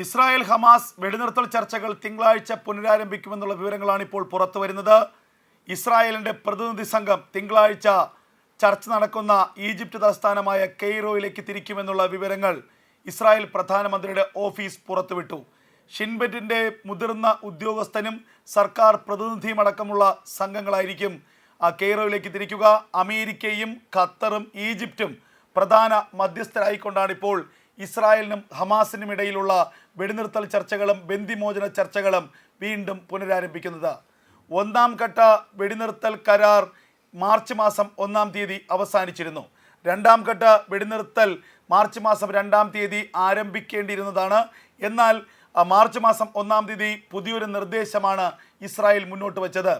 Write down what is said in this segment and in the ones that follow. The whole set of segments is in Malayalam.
ഇസ്രായേൽ ഹമാസ് വെടിനിർത്തൽ ചർച്ചകൾ തിങ്കളാഴ്ച പുനരാരംഭിക്കുമെന്നുള്ള വിവരങ്ങളാണ് ഇപ്പോൾ പുറത്തു വരുന്നത്. ഇസ്രായേലിന്റെ പ്രതിനിധി സംഘം തിങ്കളാഴ്ച ചർച്ച നടക്കുന്ന ഈജിപ്ത് തലസ്ഥാനമായ കെയ്റോയിലേക്ക് തിരിക്കുമെന്നുള്ള വിവരങ്ങൾ ഇസ്രായേൽ പ്രധാനമന്ത്രിയുടെ ഓഫീസ് പുറത്തുവിട്ടു. ഷിൻബെറ്റിന്റെ മുതിർന്ന ഉദ്യോഗസ്ഥനും സർക്കാർ പ്രതിനിധിയും അടക്കമുള്ള സംഘങ്ങളായിരിക്കും കെയ്റോയിലേക്ക് തിരിക്കുക. അമേരിക്കയും ഖത്തറും ഈജിപ്റ്റും പ്രധാന മധ്യസ്ഥരായിക്കൊണ്ടാണ് ഇപ്പോൾ ഇസ്രായേലിനും ഹമാസിനും ഇടയിലുള്ള വെടിനിർത്തൽ ചർച്ചകളും ബന്ദിമോചന ചർച്ചകളും വീണ്ടും പുനരാരംഭിക്കുന്നത്. ഒന്നാം ഘട്ട വെടിനിർത്തൽ കരാർ മാർച്ച് മാസം ഒന്നാം തീയതി അവസാനിച്ചിരുന്നു. രണ്ടാം ഘട്ട വെടിനിർത്തൽ മാർച്ച് മാസം രണ്ടാം തീയതി ആരംഭിക്കേണ്ടിയിരുന്നതാണ്. എന്നാൽ മാർച്ച് മാസം ഒന്നാം തീയതി പുതിയൊരു നിർദ്ദേശമാണ് ഇസ്രായേൽ മുന്നോട്ട് വച്ചത്.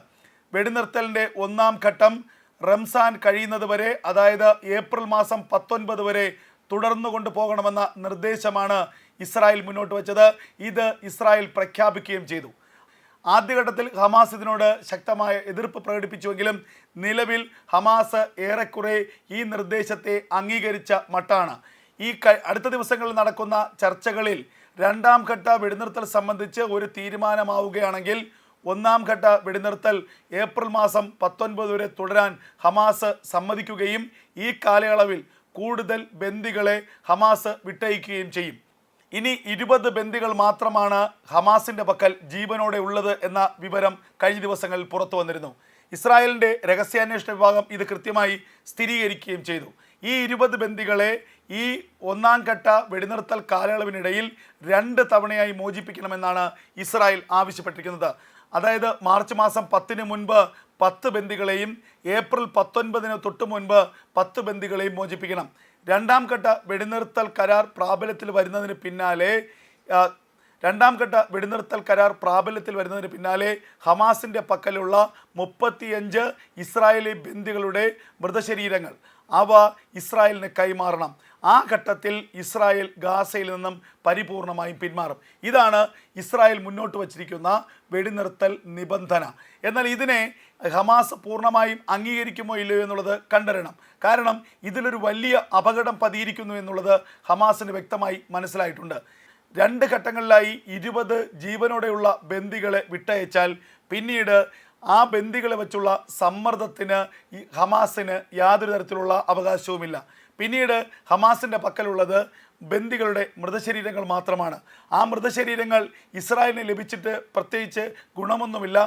വെടിനിർത്തലിന്റെ ഒന്നാം ഘട്ടം റംസാൻ കഴിയുന്നത് വരെ അതായത് ഏപ്രിൽ മാസം പത്തൊൻപത് വരെ തുടർന്നു കൊണ്ടുപോകണമെന്ന നിർദ്ദേശമാണ് ഇസ്രായേൽ മുന്നോട്ട് വച്ചത്. ഇത് ഇസ്രായേൽ പ്രഖ്യാപിക്കുകയും ചെയ്തു. ആദ്യഘട്ടത്തിൽ ഹമാസ് ഇതിനോട് ശക്തമായ എതിർപ്പ് പ്രകടിപ്പിച്ചുവെങ്കിലും നിലവിൽ ഹമാസ് ഏറെക്കുറെ ഈ നിർദ്ദേശത്തെ അംഗീകരിച്ച മട്ടാണ്. ഈ അടുത്ത ദിവസങ്ങളിൽ നടക്കുന്ന ചർച്ചകളിൽ രണ്ടാം ഘട്ട വെടിനിർത്തൽ സംബന്ധിച്ച് ഒരു തീരുമാനമാവുകയാണെങ്കിൽ ഒന്നാം ഘട്ട വെടിനിർത്തൽ ഏപ്രിൽ മാസം പത്തൊൻപത് വരെ തുടരാൻ ഹമാസ് സമ്മതിക്കുകയും ഈ കാലയളവിൽ കൂടുതൽ ബന്ദികളെ ഹമാസ് വിട്ടയക്കുകയും ചെയ്യും. ഇനി ഇരുപത് ബന്ദികൾ മാത്രമാണ് ഹമാസിന്റെ പക്കൽ ജീവനോടെ ഉള്ളത് എന്ന വിവരം കഴിഞ്ഞ ദിവസങ്ങളിൽ പുറത്തു വന്നിരുന്നു. ഇസ്രായേലിന്റെ രഹസ്യാന്വേഷണ വിഭാഗം ഇത് കൃത്യമായി സ്ഥിരീകരിക്കുകയും ചെയ്തു. ഈ ഇരുപത് ബന്ദികളെ ഈ ഒന്നാം ഘട്ട വെടിനിർത്തൽ കാലയളവിനിടയിൽ രണ്ട് തവണയായി മോചിപ്പിക്കണമെന്നാണ് ഇസ്രായേൽ ആവശ്യപ്പെട്ടിരിക്കുന്നത്. അതായത് മാർച്ച് മാസം പത്തിന് മുൻപ് പത്ത് ബന്ദികളെയും ഏപ്രിൽ പത്തൊൻപതിന് തൊട്ട് മുൻപ് പത്ത് ബന്ദികളെയും മോചിപ്പിക്കണം. രണ്ടാം ഘട്ട വെടിനിർത്തൽ കരാർ പ്രാബല്യത്തിൽ വരുന്നതിന് പിന്നാലെ രണ്ടാം ഘട്ട വെടിനിർത്തൽ കരാർ പ്രാബല്യത്തിൽ വരുന്നതിന് പിന്നാലെ ഹമാസിന്റെ പക്കലുള്ള മുപ്പത്തിയഞ്ച് ഇസ്രായേലി ബന്ദികളുടെ മൃതശരീരങ്ങൾ. അവ ഇസ്രായേലിന് കൈമാറണം. ആ ഘട്ടത്തിൽ ഇസ്രായേൽ ഗാസയിൽ നിന്നും പരിപൂർണമായും പിന്മാറും. ഇതാണ് ഇസ്രായേൽ മുന്നോട്ട് വച്ചിരിക്കുന്ന വെടിനിർത്തൽ നിബന്ധന. എന്നാൽ ഇതിനെ ഹമാസ് പൂർണമായും അംഗീകരിക്കുമോ ഇല്ലയോ എന്നുള്ളത് കണ്ടറിയണം. കാരണം ഇതിലൊരു വലിയ അപകടം പതിയിരിക്കുന്നു എന്നുള്ളത് ഹമാസിന് വ്യക്തമായി മനസ്സിലായിട്ടുണ്ട്. രണ്ട് ഘട്ടങ്ങളിലായി ഇരുപത് ജീവനോടെയുള്ള ബന്ദികളെ വിട്ടയച്ചാൽ പിന്നീട് ആ ബന്ദികളെ വെച്ചുള്ള സമ്മർദ്ദത്തിന് ഹമാസിന് യാതൊരു തരത്തിലുള്ള അവകാശവുമില്ല. പിന്നീട് ഹമാസിന്റെ പക്കലുള്ളത് ബന്ദികളുടെ മൃതശരീരങ്ങൾ മാത്രമാണ്. ആ മൃതശരീരങ്ങൾ ഇസ്രായേലിന് ലഭിച്ചിട്ട് പ്രത്യേകിച്ച് ഗുണമൊന്നുമില്ല.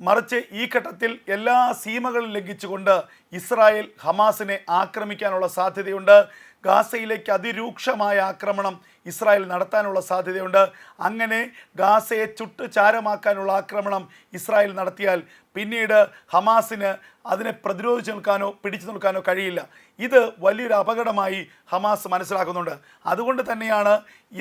മറിച്ച് ഈ ഘട്ടത്തിൽ എല്ലാ സീമകളും ലംഘിച്ചുകൊണ്ട് ഇസ്രായേൽ ഹമാസിനെ ആക്രമിക്കാനുള്ള സാധ്യതയുണ്ട്. ഗാസയിലേക്ക് അതിരൂക്ഷമായ ആക്രമണം ഇസ്രായേൽ നടത്താനുള്ള സാധ്യതയുണ്ട്. അങ്ങനെ ഗാസയെ ചുട്ട് ചാരമാക്കാനുള്ള ആക്രമണം ഇസ്രായേൽ നടത്തിയാൽ പിന്നീട് ഹമാസിന് അതിനെ പ്രതിരോധിച്ച് നിൽക്കാനോ പിടിച്ചു നിൽക്കാനോ കഴിയില്ല. ഇത് വലിയൊരു അപകടമായി ഹമാസ് മനസ്സിലാക്കുന്നുണ്ട്. അതുകൊണ്ട് തന്നെയാണ്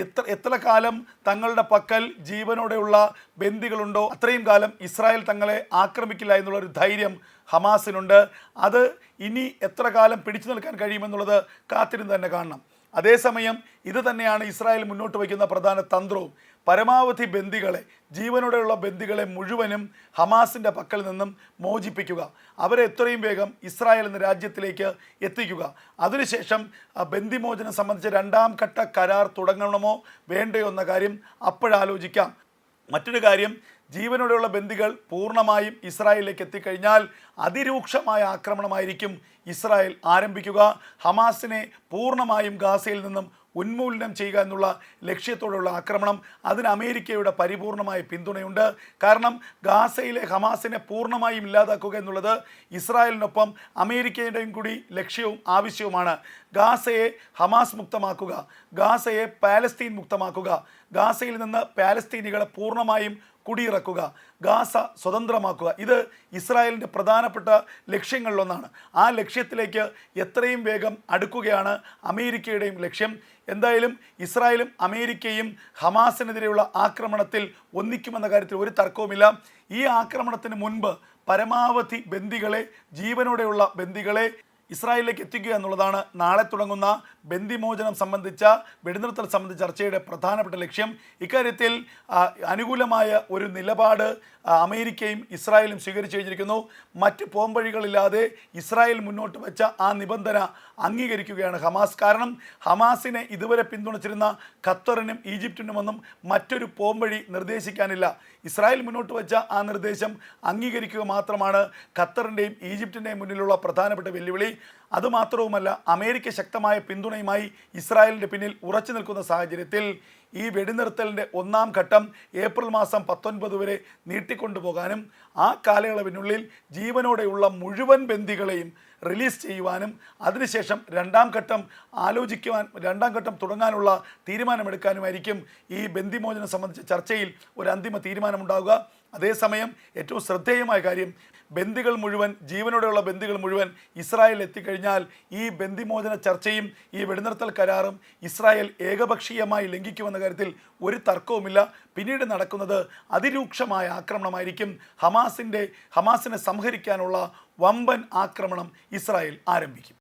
എത്ര എത്ര കാലം തങ്ങളുടെ പക്കൽ ജീവനോടെയുള്ള ബന്ദികളുണ്ടോ അത്രയും കാലം ഇസ്രായേൽ തങ്ങളെ ആക്രമിക്കില്ല എന്നുള്ളൊരു ധൈര്യം ഹമാസിനുണ്ട്. അത് ഇനി എത്ര കാലം പിടിച്ചു നിൽക്കാൻ കഴിയുമെന്നുള്ളത് കാത്തിരുന്ന് തന്നെ കാണണം. അതേസമയം ഇത് തന്നെയാണ് ഇസ്രായേൽ മുന്നോട്ട് വയ്ക്കുന്ന പ്രധാന തന്ത്രവും. പരമാവധി ബന്ദികളെ ജീവനോടെയുള്ള ബന്ദികളെ മുഴുവനും ഹമാസിന്റെ പക്കൽ നിന്നും മോചിപ്പിക്കുക. അവരെ എത്രയും വേഗം ഇസ്രായേൽ എന്ന രാജ്യത്തിലേക്ക് എത്തിക്കുക. അതിനുശേഷം ബന്ദിമോചനം സംബന്ധിച്ച് രണ്ടാം ഘട്ട കരാർ തുടങ്ങണമോ വേണ്ടയോ എന്ന കാര്യം അപ്പോഴാലോചിക്കാം. മറ്റൊരു കാര്യം ജീവനോടെയുള്ള ബന്ദികൾ പൂർണമായും ഇസ്രായേലിലേക്ക് എത്തിക്കഴിഞ്ഞാൽ അതിരൂക്ഷമായ ആക്രമണമായിരിക്കും ഇസ്രായേൽ ആരംഭിക്കുക. ഹമാസിനെ പൂർണമായും ഗാസയിൽ നിന്നും ഉന്മൂലനം ചെയ്യുക എന്നുള്ള ലക്ഷ്യത്തോടുള്ള ആക്രമണം അതിന് അമേരിക്കയുടെ പരിപൂർണമായ പിന്തുണയുണ്ട്. കാരണം ഗാസയിലെ ഹമാസിനെ പൂർണമായും ഇല്ലാതാക്കുക എന്നുള്ളത് ഇസ്രായേലിനൊപ്പം അമേരിക്കയുടെയും കൂടി ലക്ഷ്യവും ആവശ്യവുമാണ്. ഗാസയെ ഹമാസ് മുക്തമാക്കുക ഗാസയെ പാലസ്തീൻ മുക്തമാക്കുക ഗാസയിൽ നിന്ന് പാലസ്തീനികളെ പൂർണമായും കുടിയിറക്കുക ഗാസ സ്വതന്ത്രമാക്കുക. ഇത് ഇസ്രായേലിന്റെ പ്രധാനപ്പെട്ട ലക്ഷ്യങ്ങളിലൊന്നാണ്. ആ ലക്ഷ്യത്തിലേക്ക് എത്രയും വേഗം അടുക്കുകയാണ് അമേരിക്കയുടെയും ലക്ഷ്യം. എന്തായാലും ഇസ്രായേലും അമേരിക്കയും ഹമാസിനെതിരെയുള്ള ആക്രമണത്തിൽ ഒന്നിക്കുമെന്ന കാര്യത്തിൽ ഒരു തർക്കവുമില്ല. ഈ ആക്രമണത്തിന് മുൻപ് പരമാവധി ബന്ദികളെ ജീവനോടെയുള്ള ബന്ദികളെ ഇസ്രായേലിലേക്ക് എത്തിക്കുക എന്നുള്ളതാണ് നാളെ തുടങ്ങുന്ന ബന്ദിമോചനം സംബന്ധിച്ച വെടിനിർത്തൽ സംബന്ധിച്ച ചർച്ചയുടെ പ്രധാനപ്പെട്ട ലക്ഷ്യം. ഇക്കാര്യത്തിൽ അനുകൂലമായ ഒരു നിലപാട് അമേരിക്കയും ഇസ്രായേലും സ്വീകരിച്ചു കഴിഞ്ഞിരിക്കുന്നു. മറ്റ് പോംവഴികളില്ലാതെ ഇസ്രായേൽ മുന്നോട്ട് വെച്ച ആ നിബന്ധന അംഗീകരിക്കുകയാണ് ഹമാസ്. കാരണം ഹമാസിനെ ഇതുവരെ പിന്തുണച്ചിരുന്ന ഖത്തറിനും ഈജിപ്തിനുമൊന്നും മറ്റൊരു പോംവഴി നിർദ്ദേശിക്കാനില്ല. ഇസ്രായേൽ മുന്നോട്ട് വെച്ച ആ നിർദ്ദേശം അംഗീകരിക്കുക മാത്രമാണ് ഖത്തറിന്റെയും ഈജിപ്തിന്റെയും മുന്നിലുള്ള പ്രധാനപ്പെട്ട വെല്ലുവിളി. അതുമാത്രവുമല്ല അമേരിക്ക ശക്തമായ പിന്തുണയുമായി ഇസ്രായേലിന്റെ പിന്നിൽ ഉറച്ചു നിൽക്കുന്ന സാഹചര്യത്തിൽ ഈ വെടിനിർത്തലിന്റെ ഒന്നാം ഘട്ടം ഏപ്രിൽ മാസം പത്തൊൻപത് വരെ നീട്ടിക്കൊണ്ടുപോകാനും ആ കാലയളവിനുള്ളിൽ ജീവനോടെയുള്ള മുഴുവൻ ബന്ദികളെയും റിലീസ് ചെയ്യുവാനും അതിനുശേഷം രണ്ടാം ഘട്ടം ആലോചിക്കുവാൻ രണ്ടാം ഘട്ടം തുടങ്ങാനുള്ള തീരുമാനമെടുക്കാനുമായിരിക്കും ഈ ബന്ദിമോചനം സംബന്ധിച്ച ചർച്ചയിൽ ഒരു അന്തിമ തീരുമാനമുണ്ടാവുക. അതേസമയം ഏറ്റവും ശ്രദ്ധേയമായ കാര്യം ബന്ദികൾ മുഴുവൻ ജീവനോടെയുള്ള ബന്ദികൾ മുഴുവൻ ഇസ്രായേൽ എത്തിക്കഴിഞ്ഞാൽ ഈ ബന്ദിമോചന ചർച്ചയും ഈ വെടിനിർത്തൽ കരാറും ഇസ്രായേൽ ഏകപക്ഷീയമായി ലംഘിക്കുമെന്ന കാര്യത്തിൽ ഒരു തർക്കവുമില്ല. പിന്നീട് നടക്കുന്നത് അതിരൂക്ഷമായ ആക്രമണമായിരിക്കും. ഹമാസിന്റെ ഹമാസിനെ സംഹരിക്കാനുള്ള വമ്പൻ ആക്രമണം ഇസ്രായേൽ ആരംഭിക്കും.